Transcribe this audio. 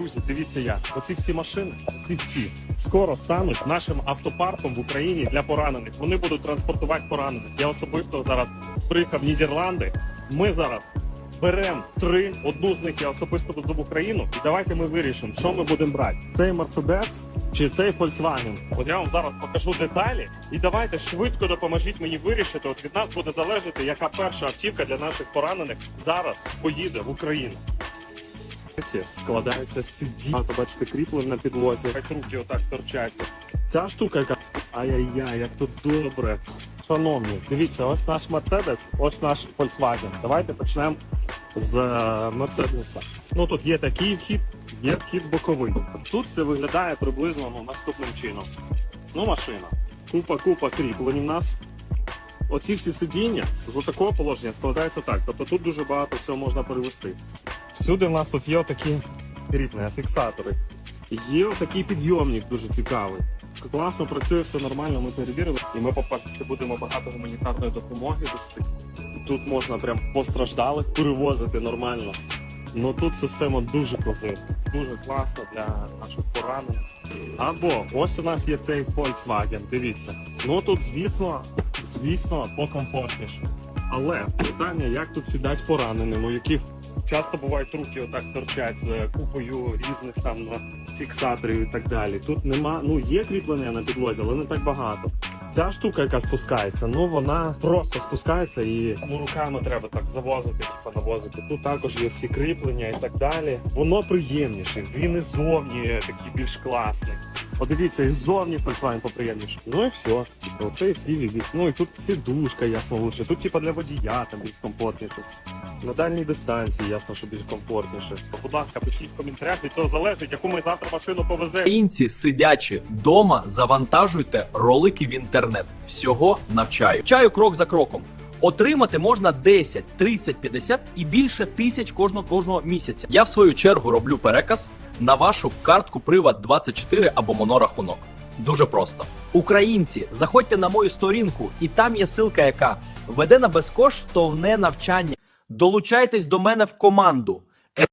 Друзі, дивіться як. Оці всі машини, ці всі скоро стануть нашим автопарком в Україні для поранених. Вони будуть транспортувати поранених. Я особисто зараз приїхав в Нідерланди. Ми зараз беремо три. Одну з них я особисто везу в Україну. І давайте ми вирішимо, що ми будемо брати: цей Мерседес чи цей Volkswagen. От я вам зараз покажу деталі. І давайте швидко допоможіть мені вирішити. От від нас буде залежати, яка перша автівка для наших поранених зараз поїде в Україну. Ось складається сидіння. А, то бачите, кріплення на підлозі. Як руки отак торчать. Ця штука, яка ай-яй-яй, як тут добре. Шановні, дивіться, ось наш Мерседес, ось наш Volkswagen. Давайте почнемо з Мерседеса. Ну тут є такий вхід, є вхід боковий. Тут все виглядає приблизно ну, наступним чином. Ну, машина. Купа, купа кріплень у нас. Оці всі сидіння з такого положення складаються так. Тобто тут дуже багато всього можна перевести. Всюди в нас тут є отакі кріплення, фіксатори. Є отакий підйомник дуже цікавий. Класно працює, все нормально, ми перевірили. І ми по факту будемо багато гуманітарної допомоги вести. Тут можна прям постраждалих перевозити нормально. Ну тут система дуже класна, дуже класна для наших поранених. Або ось у нас є цей Volkswagen, дивіться. Ну тут, звісно, звісно, покомфортніше. Але питання, як тут сідать пораненим, у яких часто бувають руки отак торчать з купою різних там ну, фіксаторів і так далі. Тут нема, ну є кріплення на підлозі, але не так багато. Ця штука, яка спускається, ну вона просто спускається і ну, руками треба так завозити, типу навозити. Тут також є всі кріплення і так далі. Воно приємніше, він і зовні такий більш класний. Подивіться, і ззовні Volkswagen поприємніше. Ну і все. Оце і всі візі. Ну і тут сідушка, ясно лучше. Тут типа для водія там більш комфортніше. На дальній дистанції ясно, що більш комфортніше. Будь ласка, пишіть в коментарях, від цього залежить, яку ми завтра машину повеземо. Українці, сидячи дома, завантажуйте ролики в інтернет. Всього навчаю. Вчаю крок за кроком. Отримати можна 10, 30, 50 і більше тисяч кожного кожного місяця. Я в свою чергу роблю переказ на вашу картку Приват 24 або монорахунок. Дуже просто. Українці, заходьте на мою сторінку, і там є ссылка, яка веде на безкоштовне навчання. Долучайтесь до мене в команду.